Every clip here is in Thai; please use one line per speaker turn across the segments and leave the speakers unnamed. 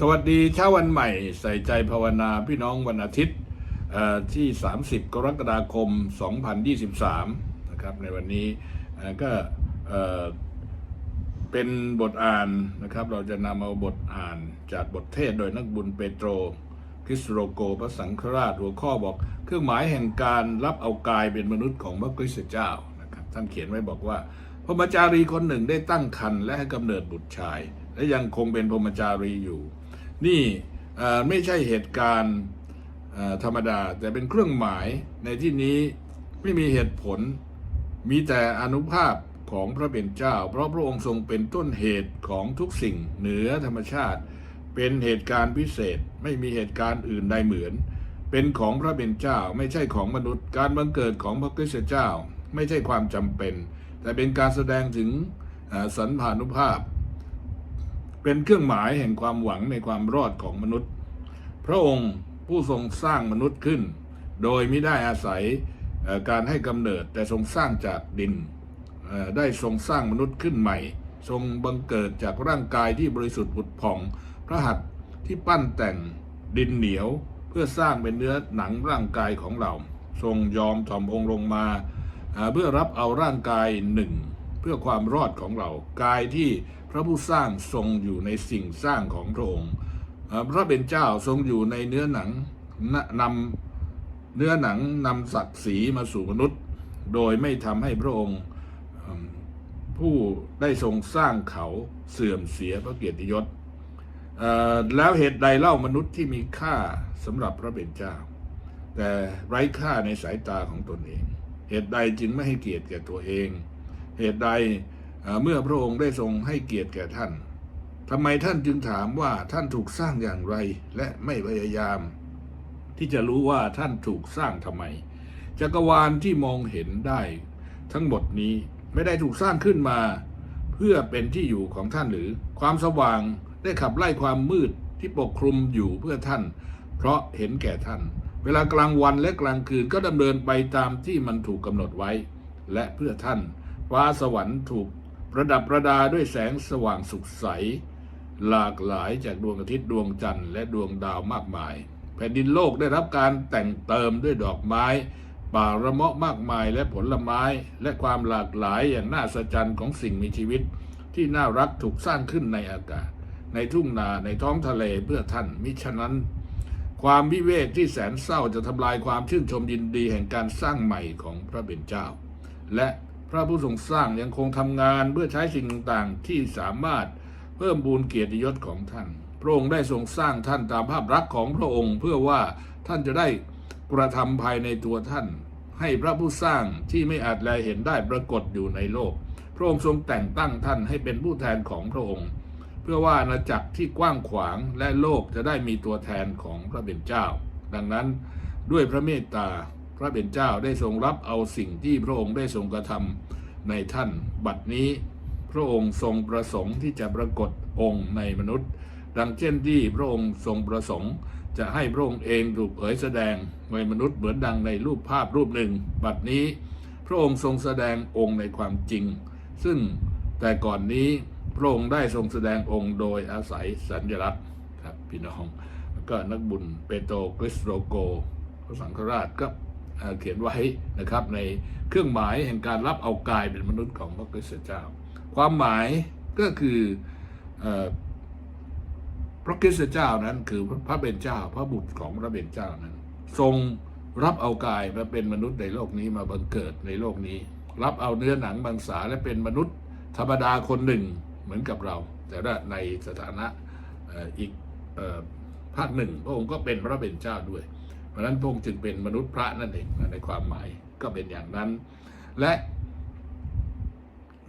สวัสดีเช้าวันใหม่ใส่ใจภาวนาพี่น้องวันอาทิตย์เอ่อที่ 30 กรกฎาคม 2023 นะครับในวันนี้ก็เป็นบทอ่านนะครับ เราจะนำเอาบทอ่านจากบทเทศโดยนักบุญเปโตรคริสโรโกพระสังฆราชหัวข้อบอก เครื่องหมายแห่งการรับเอากายเป็นมนุษย์ของพระคริสต์เจ้านะครับท่านเขียนไว้บอกว่าพรหมจารีคนหนึ่งได้ตั้งครรภ์และให้กำเนิดบุตรชาย และยังคงเป็นพรหมจารีอยู่ นี่ไม่ใช่เหตุการณ์ธรรมดา แต่เป็นเครื่องหมายในที่นี้ไม่มีเหตุผล มีแต่อนุภาพของพระเป็นเจ้า เพราะพระองค์ทรงเป็นต้นเหตุของทุกสิ่งเหนือธรรมชาติ เป็นเหตุการณ์พิเศษไม่มีเหตุการณ์อื่นใดเหมือน เป็นของพระเป็นเจ้าไม่ใช่ของมนุษย์ การบังเกิดของพระคริสตเจ้า ไม่ใช่ความจำเป็น แต่เป็นการแสดงถึงสันพานุภาพ เป็นเครื่องหมายแห่งความหวังในความรอดของมนุษย์ พระองค์ผู้ทรงสร้างมนุษย์ขึ้น โดยไม่ได้อาศัยการให้กำเนิดแต่ทรงสร้างจากดิน ได้ทรงสร้างมนุษย์ขึ้นใหม่ ทรงบังเกิดจากร่างกายที่บริสุทธิ์ผุดผ่อง พระหัตถ์ที่ปั้นแต่งดินเหนียวเพื่อสร้างเป็นเนื้อหนังร่างกายของเรา ทรงยอมถ่อมองค์ลงมา เพื่อรับเอาร่างกายหนึ่ง เพื่อความรอดของเรากายที่ พระผู้สร้างทรงอยู่ในสิ่งสร้างของพระองค์พระเป็นเจ้าทรงอยู่ในเนื้อหนังนนำเนื้อหนังนำศักดิ์ศรีมาสู่มนุษย์ โดยไม่ทำให้พระองค์ผู้ได้ทรงสร้างเขาเสื่อมเสียพระเกียรติยศแล้วเหตุใดเล่ามนุษย์ที่มีค่าสำหรับพระเป็นเจ้า แต่ไร้ค่าในสายตาของตนเอง เหตุใดจึงไม่ให้เกียรติแก่ตัวเอง เหตุใด เมื่อพระองค์ได้ทรงให้เกียรติแก่ท่านทำไมท่านจึงถามว่าท่านถูกสร้างอย่างไรและไม่พยายาม ที่จะรู้ว่าท่านถูกสร้างทำไม จักรวาลที่มองเห็นได้ ทั้งหมดนี้ไม่ได้ถูกสร้างขึ้นมา เพื่อเป็นที่อยู่ของท่านหรือความสว่างได้ขับไล่ความมืดที่ปกคลุมอยู่เพื่อท่าน เพราะเห็นแก่ท่าน เวลากลางวันและกลางคืนก็ดำเนินไปตามที่มันถูกกำหนดไว้ และเพื่อท่านฟ้าสวรรค์ถูก ประดับประดาด้วยแสงสว่างสุขใส หลากหลายจากดวงอาทิตย์ดวงจันทร์และดวงดาวมากมาย แผ่นดินโลกได้รับการแต่งเติมด้วยดอกไม้ ป่าระเมาะมากมายและผลไม้และความหลากหลายอย่างน่าสะใจของสิ่งมีชีวิต ที่น่ารักถูกสร้างขึ้นในอากาศ ในทุ่งนาในท้องทะเลเพื่อท่านมิฉะนั้น ความวิเวกที่แสนเศร้าจะทำลายความชื่นชมยินดีแห่งการสร้างใหม่ของพระเป็นเจ้า และ พระผู้ทรงสร้างยังคงทำงานเพื่อใช้สิ่งต่างๆที่สามารถเพิ่มบูนเกียรติยศของท่าน พระองค์ได้ทรงสร้างท่านตามภาพลักษณ์ของพระองค์เพื่อว่าท่านจะได้กระทำภายในตัวท่าน ให้พระผู้สร้างที่ไม่อาจแลเห็นได้ปรากฏอยู่ในโลก พระองค์ทรงแต่งตั้งท่านให้เป็นผู้แทนของพระองค์ เพื่อว่าอาณาจักรที่กว้างขวางและโลกจะได้มีตัวแทนของพระเป็นเจ้า ดังนั้นด้วยพระเมตตา พระเป็นเจ้าได้ทรงรับเอาสิ่งที่พระองค์ได้ทรงกระทำในท่าน บัดนี้ พระองค์ทรงประสงค์ที่จะปรากฏองค์ในมนุษย์ ดังเช่นที่พระองค์ทรงประสงค์จะให้พระองค์เองถูกเผยแสดงในมนุษย์เหมือนดังในรูปภาพรูปหนึ่ง บัดนี้ พระองค์ทรงแสดงองค์ในความจริง ซึ่งแต่ก่อนนี้พระองค์ได้ทรงแสดงองค์โดยอาศัยสัญลักษณ์ครับพี่น้อง แล้วก็นักบุญเปโตรคริสโตโกพระสังฆราชก็ เขียนไว้นะครับในเครื่องหมายแห่งการรับเอากายเป็นมนุษย์ของพระคริสตเจ้า ความหมายก็คืออพระคริสตเจ้านั้นคือพระเป็นเจ้าพระบุตรของพระเป็นเจ้านั้น ทรงรับเอากายมาเป็นมนุษย์ในโลกนี้มาบังเกิดในโลกนี้ รับเอาเนื้อหนังบางสาและเป็นมนุษย์ธรรมดาคนหนึ่งเหมือนกับเรา แต่ว่าในสถานะอีกภาคหนึ่งพระองค์ก็เป็นพระเป็นเจ้าด้วย เพราะนั้นพระองค์จึงเป็นมนุษย์พระนั่นเองในความหมายก็เป็นอย่างนั้น และ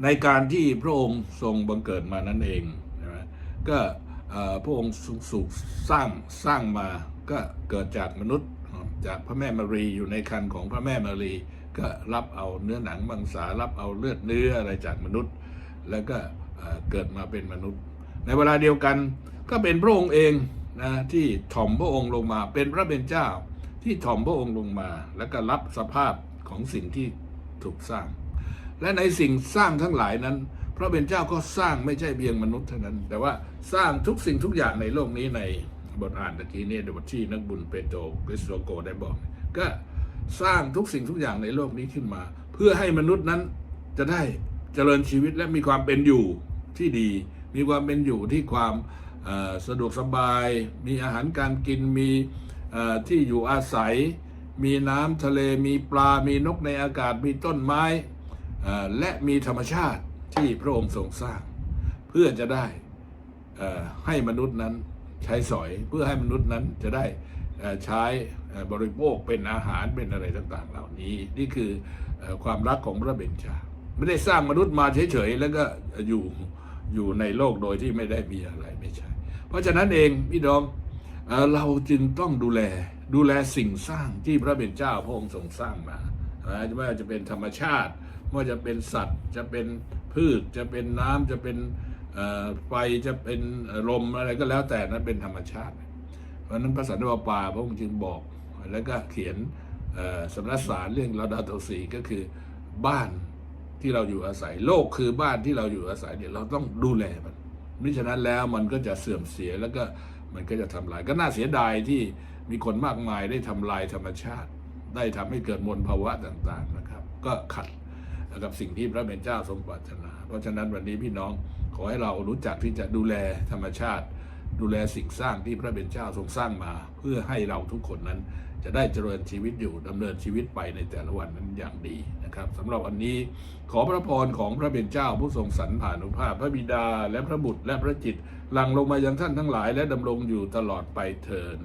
ในการที่พระองค์ทรงบังเกิดมานั่นเองใช่ไหมก็พระองค์สูกสร้างสร้างมาก็เกิดจากมนุษย์จากพระแม่มารีอยู่ในคันของพระแม่มารีก็รับเอาเนื้อหนังมังสารับเอาเลือดเนื้ออะไรจากมนุษย์ แล้วก็เอ่อเกิดมาเป็นมนุษย์ ในเวลาเดียวกันก็เป็นพระองค์เองนะที่ถ่อมพระองค์ลงมาเป็นพระเป็นเจ้า ที่ถ่อมพระองค์ลงมาแล้วก็รับสภาพของสิ่งที่ถูกสร้าง และในสิ่งสร้างทั้งหลายนั้น พระเป็นเจ้าก็สร้างไม่ใช่เพียงมนุษย์เท่านั้น แต่ว่าสร้างทุกสิ่งทุกอย่างในโลกนี้ในบทอ่านตะกี้นี้ในบทที่นักบุญเปโตรคริสโตโกได้บอก ก็สร้างทุกสิ่งทุกอย่างในโลกนี้ขึ้นมา เพื่อให้มนุษย์นั้นจะได้เจริญชีวิตและมีความเป็นอยู่ที่ดี มีความเป็นอยู่ที่ความสะดวกสบาย มีอาหารการกินมี ที่อยู่อาศัย มีน้ำทะเลมีปลา มีนกในอากาศมีต้นไม้ และมีธรรมชาติที่พระองค์ทรงสร้าง เพื่อจะได้ให้มนุษย์นั้นใช้สอยเพื่อให้มนุษย์นั้นจะได้ใช้บริโภคเป็นอาหารเป็นอะไรต่างๆ เหล่านี้ นี่คือเอ่อความรักของพระเบญจาไม่ได้สร้างมนุษย์มาเฉยๆแล้วก็อยู่อยู่ในโลกโดยที่ไม่ได้มีอะไรไม่ใช่ เพราะฉะนั้นเองพี่น้อง เราจึงต้องดูแลดูแลสิ่งสร้างที่พระเป็นเจ้าพระองค์ทรงสร้างมาไม่ว่าจะเป็นธรรมชาติไม่ว่าจะเป็นสัตว์จะเป็นพืชจะเป็นน้ำจะเป็นไฟจะเป็นลมอะไรก็แล้วแต่นั้นเป็นธรรมชาติ เพราะนั้นพระสันตะปาปาพระองค์จึงบอกแล้วก็เขียนสำนักสารเรื่องลาดาโตสีก็คือบ้านที่เราอยู่อาศัย โลกคือบ้านที่เราอยู่อาศัยเนี่ยเราต้องดูแลมันมิฉะนั้นแล้วมันก็จะเสื่อมเสียแล้วก็ มันก็จะทำลาย ก็น่าเสียดายที่มีคนมากมายได้ทำลายธรรมชาติ ได้ทำให้เกิดมลภาวะต่างๆนะครับ ก็ขัดกับสิ่งที่พระเป็นเจ้าทรงปรารถนา เพราะฉะนั้นวันนี้พี่น้องขอให้เรารู้จักที่จะดูแลธรรมชาติ ดูแลสิ่งสร้างที่พระเป็นเจ้าทรงสร้างมา เพื่อให้เราทุกคนนั้น จะได้เจริญชีวิตอยู่ดำเนินชีวิตไปในแต่ละวันนั้นอย่างดีนะครับสำหรับวันนี้ขอพระพรของพระเป็นเจ้าผู้ทรงสรรผ่านุภาพ พระบิดาและพระบุตรและพระจิตหลั่งลงมายังท่านทั้งหลาย และดำรงอยู่ตลอดไปเทิน